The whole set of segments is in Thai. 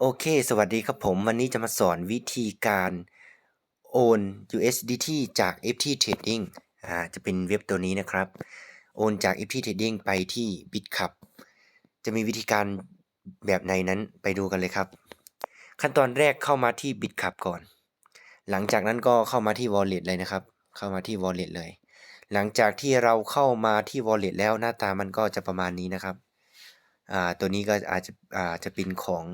โอเค สวัสดีครับผม วันนี้จะมาสอนวิธีการโอน USDT จาก FT Trading อ่า จะเป็นเว็บตัวนี้นะครับ โอนจาก FT Trading ไปที่ Bitcup จะมีวิธีการแบบไหนนั้นไปดูกันเลยครับ ขั้นตอนแรกเข้ามาที่ Bitcup ก่อน หลังจากนั้นก็เข้ามาที่ Wallet เลยนะครับ เข้ามาที่ Wallet เลย หลังจากที่เราเข้ามาที่ Wallet แล้วหน้าตามันก็จะประมาณนี้นะครับ อ่า ตัวนี้ก็อาจจะอ่าจะเป็นของ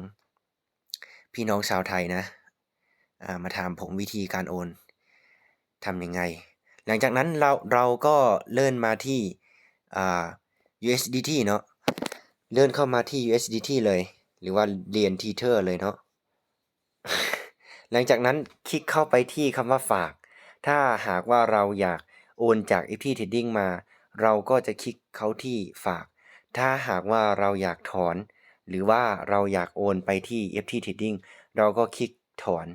พี่น้องชาวไทยนะามาถามผมวิธีการโอนทำยังไง หลังจากนั้นเราเราก็เลื่อนมาที่ USDT เนาะเลื่อนเข้ามาที่ USDT เลย หรือว่าเหรียญทีเทอร์เลยเนาะหลังจากนั้นคลิกเข้าไปที่คำว่าฝาก ถ้าหากว่าเราอยากโอนจาก FT Trading มา เราก็จะคลิกเข้าที่ฝาก ถ้าหากว่าเราอยากถอน หรือว่าเราอยากโอนไปที่ FT Trading เราก็คลิกถอน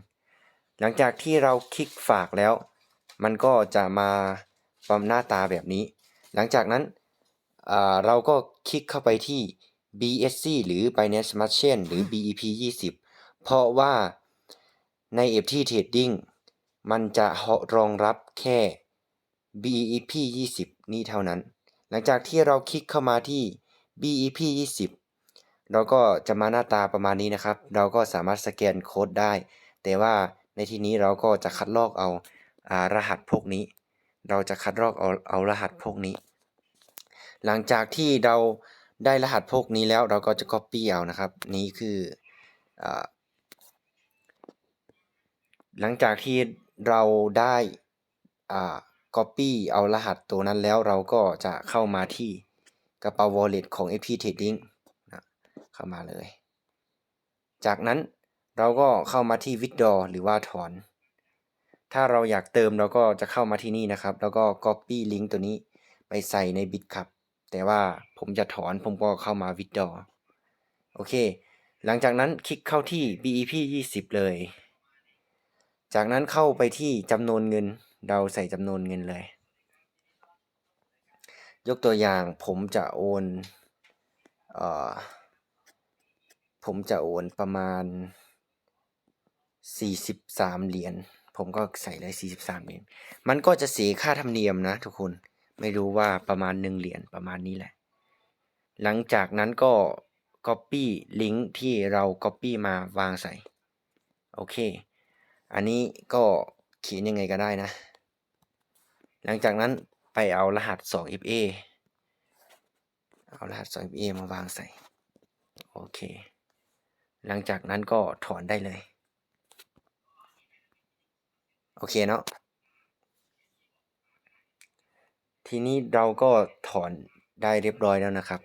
หลังจากที่เราคลิกฝากแล้ว มันก็จะมาประมหน้าตาแบบนี้ หลังจากนั้นอ่าเราก็คลิกเข้าไปที่ BSC หรือ Binance Smart Chain หรือ BEP 20 เพราะว่าใน FT Trading มันจะรองรับแค่ BEP 20 นี่เท่านั้น หลังจากที่เราคลิกเข้ามาที่ BEP 20 เราก็จะมาหน้าตาประมาณนี้นะครับ เราก็สามารถสแกนโค้ดได้ แต่ว่าในที่นี้เราก็จะคัดลอกเอาอารหัสพวกนี้ เราจะคัดลอกเอาเอารหัสพวกนี้ หลังจากที่เราได้รหัสพวกนี้แล้วเราก็จะ copy เอานะครับ นี่คืออหลังจากที่เราได้อ่า copy เอารหัสตัวนั้นแล้วเราก็จะเข้ามาที่กระเป๋า wallet ของ FT Trading เข้ามาเลย จากนั้นเราก็เข้ามาที่ withdraw หรือว่าถอน ถ้าเราอยากเติมเราก็จะเข้ามาที่นี่นะครับ แล้วก็ copy link ตัวนี้ไปใส่ใน Bitcup แต่ว่าผมจะถอนผมก็เข้ามา withdraw โอเค หลังจากนั้นคลิกเข้าที่ BEP 20 เลย จากนั้นเข้าไปที่จำนวนเงิน เราใส่จำนวนเงินเลย ยกตัวอย่างผมจะโอนเอ่อ ผมจะโอนประมาณ 43 เหรียญผมก็ใส่เลย 43 เหรียญมันก็จะเสียค่าธรรมเนียมนะทุกคนไม่รู้ว่าประมาณ 1 เหรียญประมาณนี้แหละ หลังจากนั้นก็ copy ลิงก์ที่เรา copy มาวางใส่ โอเค อันนี้ก็เขียนยังไงก็ได้นะ หลังจากนั้นไปเอารหัส 2FA เอารหัส 2FA มาวางใส่ โอเค หลังจากนั้นก็ถอนได้เลย โอเคเนาะทีนี้เราก็ถอนได้เรียบร้อยแล้วนะครับ